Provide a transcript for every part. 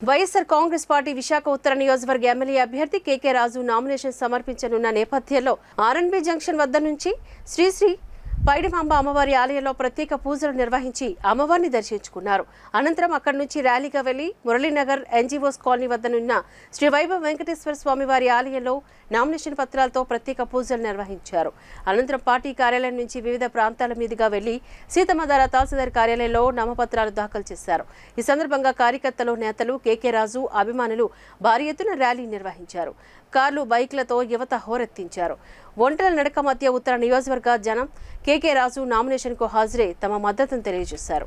YSR Congress party Visakha ఉత్తర నియోజకవర్గ MLA అభ్యర్థి కేకే రాజు నామినేషన్ సమర్పించనున్న నేపథ్యంలో ఆర్ఎన్బి జంక్షన్ వద్ద నుంచి శ్రీశ్రీ పైడిమాంబ అమ్మవారి ఆలయంలో ప్రత్యేక పూజలు నిర్వహించి అమ్మవారిని దర్శించుకున్నారు. అనంతరం అక్కడి నుంచి ర్యాలీగా వెళ్ళి మురళీనగర్ ఎన్జీఓస్ కాలనీ వద్దనున్న శ్రీ వైభవ వెంకటేశ్వర స్వామి వారి ఆలయంలో నామినేషన్ పత్రాలతో ప్రత్యేక పూజలు నిర్వహించారు. అనంతరం పార్టీ కార్యాలయం నుంచి వివిధ ప్రాంతాల మీదుగా వెళ్ళి సీతమ్మధార తహసీల్దార్ కార్యాలయంలో నామపత్రాలు దాఖలు చేశారు. ఈ సందర్భంగా కార్యకర్తలు నేతలు కేకే రాజు అభిమానులు భారీ ఎత్తున ర్యాలీ నిర్వహించారు. కార్లు బైక్లతో యువత హోరెత్తించారు. ఒంటల నడక మధ్య ఉత్తర నియోజకవర్గ జనం కేకే రాజు నామినేషన్కు హాజరై తమ మద్దతును తెలియజేశారు.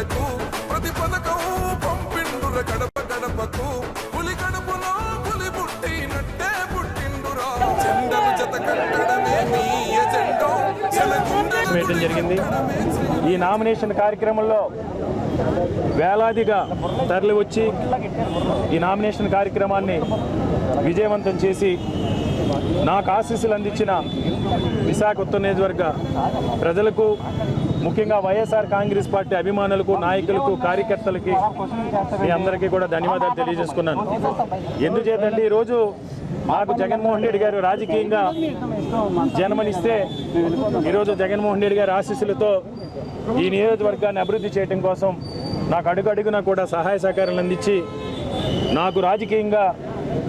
ప్రతి పథకం పంపిండుర గడప గడపకు. పులి గడపలో పులి పుట్టినట్టే పుట్టిండురా. జత కట్టడమే మీ ఎజెండో. వేయడం జరిగింది. ఈ నామినేషన్ కార్యక్రమంలో వేలాదిగా తరలి వచ్చి ఈ నామినేషన్ కార్యక్రమాన్ని విజయవంతం చేసి నాకు ఆశీస్సులు అందించిన విశాఖ ఉత్తర నియోజకవర్గ ప్రజలకు ముఖ్యంగా వైఎస్ఆర్ కాంగ్రెస్ పార్టీ అభిమానులకు నాయకులకు కార్యకర్తలకి మీ అందరికీ కూడా ధన్యవాదాలు తెలియజేసుకున్నాను. ఎందుచేతండి ఈరోజు మాకు జగన్మోహన్ రెడ్డి గారు రాజకీయంగా జన్మనిస్తే ఈరోజు జగన్మోహన్ రెడ్డి గారి ఆశీస్సులతో ఈ నియోజకవర్గాన్ని అభివృద్ధి చేయడం కోసం నాకు అడుగడుగునా కూడా సహాయ సహకారాలు అందించి నాకు రాజకీయంగా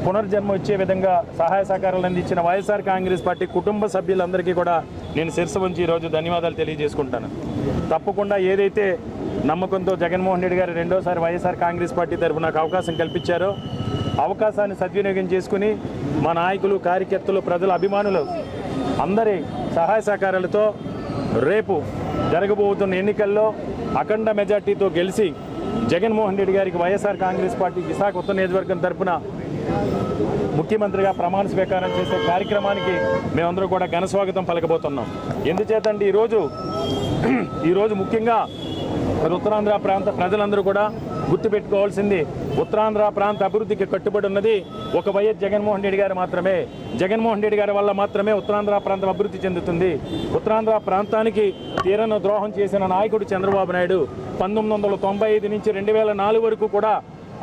పునర్జన్మ వచ్చే విధంగా సహాయ సహకారాలు అందించిన వైఎస్ఆర్ కాంగ్రెస్ పార్టీ కుటుంబ సభ్యులందరికీ కూడా నేను శిరస వంచి ఈరోజు ధన్యవాదాలు తెలియజేసుకుంటాను. తప్పకుండా ఏదైతే నమ్మకంతో జగన్మోహన్ రెడ్డి గారు రెండోసారి వైఎస్ఆర్ కాంగ్రెస్ పార్టీ తరఫున నాకు అవకాశం కల్పించారో అవకాశాన్ని సద్వినియోగం చేసుకుని మా నాయకులు కార్యకర్తలు ప్రజల అభిమానులు అందరి సహాయ సహకారాలతో రేపు జరగబోతున్న ఎన్నికల్లో అఖండ మెజార్టీతో గెలిచి జగన్మోహన్ రెడ్డి గారికి వైఎస్ఆర్ కాంగ్రెస్ పార్టీ విశాఖ ఉత్తర నియోజకవర్గం తరఫున ముఖ్యమంత్రిగా ప్రమాణ స్వీకారం చేసే కార్యక్రమానికి మేమందరూ కూడా ఘన స్వాగతం పలకబోతున్నాం. ఎందుచేతండి ఈరోజు ఈరోజు ముఖ్యంగా మరి ఉత్తరాంధ్ర ప్రాంత ప్రజలందరూ కూడా గుర్తుపెట్టుకోవాల్సింది ఉత్తరాంధ్ర ప్రాంత అభివృద్ధికి కట్టుబడి ఉన్నది ఒక వైఎస్ జగన్మోహన్ రెడ్డి గారు మాత్రమే. జగన్మోహన్ రెడ్డి గారి వల్ల మాత్రమే ఉత్తరాంధ్ర ప్రాంతం అభివృద్ధి చెందుతుంది. ఉత్తరాంధ్ర ప్రాంతానికి తీరను ద్రోహం చేసిన నాయకుడు చంద్రబాబు నాయుడు పంతొమ్మిది వందల తొంభై ఐదు నుంచి రెండు వేల నాలుగు వరకు కూడా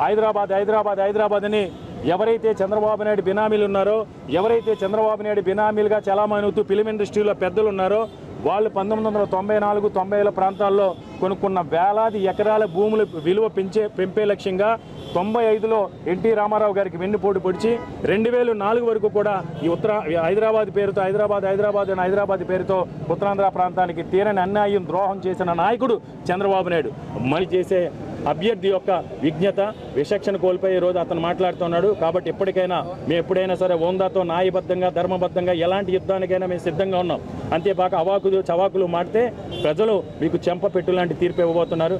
హైదరాబాద్ హైదరాబాద్ హైదరాబాద్ అని ఎవరైతే చంద్రబాబు నాయుడు బినామీలు ఉన్నారో ఎవరైతే చంద్రబాబు నాయుడు బినామీలుగా చలామణితూ ఫిలిం ఇండస్ట్రీలో పెద్దలు ఉన్నారో వాళ్ళు పంతొమ్మిది వందల తొంభై నాలుగు తొంభైల ప్రాంతాల్లో కొనుక్కున్న వేలాది ఎకరాల భూముల విలువ పెంచే పెంపే లక్ష్యంగా తొంభై ఐదులో ఎన్టీ రామారావు గారికి వెన్నుపోటు పొడిచి రెండు వేలు నాలుగు వరకు కూడా ఈ ఉత్తర హైదరాబాద్ పేరుతో హైదరాబాద్ హైదరాబాద్ అని హైదరాబాద్ పేరుతో ఉత్తరాంధ్ర ప్రాంతానికి తీరని అన్యాయం ద్రోహం చేసిన నాయకుడు చంద్రబాబు నాయుడు. మళ్ళీ చేసే అభ్యర్థి యొక్క విజ్ఞత విశక్షణ కోల్పోయే రోజు అతను మాట్లాడుతున్నాడు. కాబట్టి ఎప్పటికైనా మేము ఎప్పుడైనా సరే ఓందాతో న్యాయబద్ధంగా ధర్మబద్ధంగా ఎలాంటి యుద్ధానికైనా మేము సిద్ధంగా ఉన్నాం. అంతేపాక అవాకులు చవాకులు మాడితే ప్రజలు మీకు చెంప పెట్టు లాంటి తీర్పు ఇవ్వబోతున్నారు.